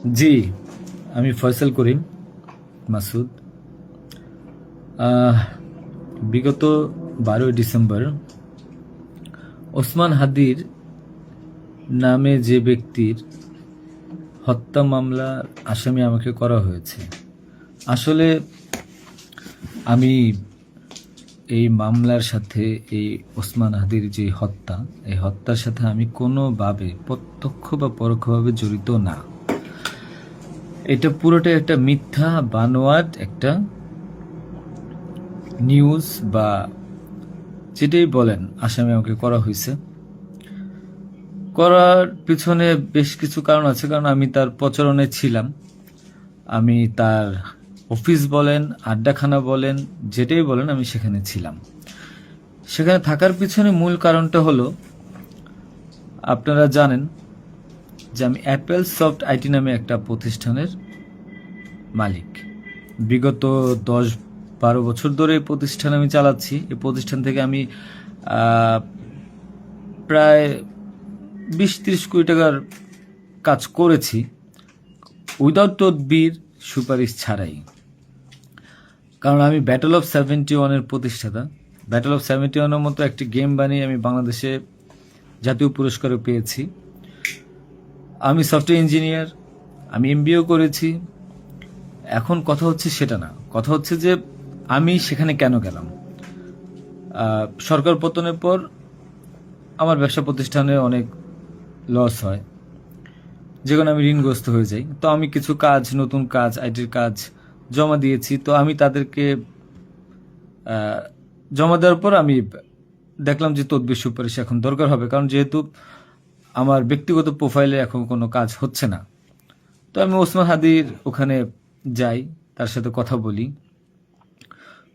জি, আমি ফয়সাল করিম, মাসুদ। বিগত বারোই ডিসেম্বর ওসমান হাদির নামে যে ব্যক্তির হত্যা মামলার আসামি আমাকে করা হয়েছে। আসলে আমি এই মামলার সাথে, এই ওসমান হাদির যে হত্যা, এই হত্যার সাথে আমি কোনোভাবে প্রত্যক্ষ বা পরোক্ষভাবে জড়িত না। এটা পুরোটা একটা মিথ্যা, বানোয়াট একটা নিউজ বা যেটাই বলেন, আসামি আমাকে করা হয়েছে। করার পিছনে বেশ কিছু কারণ আছে, কারণ আমি তার প্রচারণে ছিলাম। আমি তার অফিস বলেন, আড্ডাখানা বলেন, যেটাই বলেন, আমি সেখানে ছিলাম। সেখানে থাকার পিছনে মূল কারণটা হলো, আপনারা জানেন যে আমি অ্যাপেল সফট আইটি নামে একটা প্রতিষ্ঠানের মালিক। বিগত দশ বারো বছর ধরে এই প্রতিষ্ঠান আমি চালাচ্ছি। এই প্রতিষ্ঠান থেকে আমি প্রায় বিশ তিরিশ কোটি টাকার কাজ করেছি। উইদাউট তদবির সুপারিশ ছাড়াই। কারণ আমি ব্যাটল অফ সেভেন্টি ওয়ানের প্রতিষ্ঠাতা। ব্যাটল অফ সেভেন্টি ওয়ানের মতো একটি গেম বানিয়ে আমি বাংলাদেশে জাতীয় পুরস্কারও পেয়েছি। আমি সফটওয়্যার ইঞ্জিনিয়ার আমি এমবিও করেছি। এখন কথা হচ্ছে সেটা না। কথা হচ্ছে যে আমি সেখানে কেন গেলাম? সরকার পতনের পর আমার ব্যবসা প্রতিষ্ঠানে অনেক লস হয়। যেখানে আমি ঋণগ্রস্ত হয়ে যাই। তো আমি কিছু কাজ, নতুন কাজ আইটির কাজ জমা দিয়েছি। তো আমি তাদেরকে জমা দেওয়ার পর আমি দেখলাম যে তদবির সুপারিশ এখন দরকার হবে। কারণ যেহেতু আমার ব্যক্তিগত প্রোফাইলে এখন কোনো কাজ হচ্ছে না। তো আমি ওসমান হাদির ওখানে যাই, তার সাথে কথা বলি।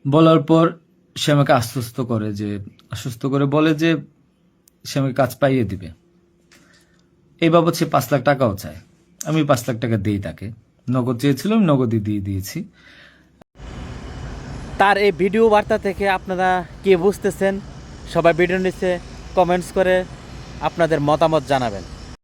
বলার পর সে আমাকে আশ্বস্ত করে যে, আশ্বস্ত করে বলে যে, সে আমাকে কাজ পাইয়ে দিবে। এই বাবদ সে পাঁচ লাখ টাকাও চায়। আমি পাঁচ লাখ টাকা দিই তাকে। নগদ চেয়েছিল, আমি নগদই দিয়ে দিয়েছি। তার এই ভিডিও বার্তা থেকে আপনারা কে বুঝতেছেন? সবাই ভিডিও নিচে কমেন্টস করে আপনাদের মতামত জানাবেন।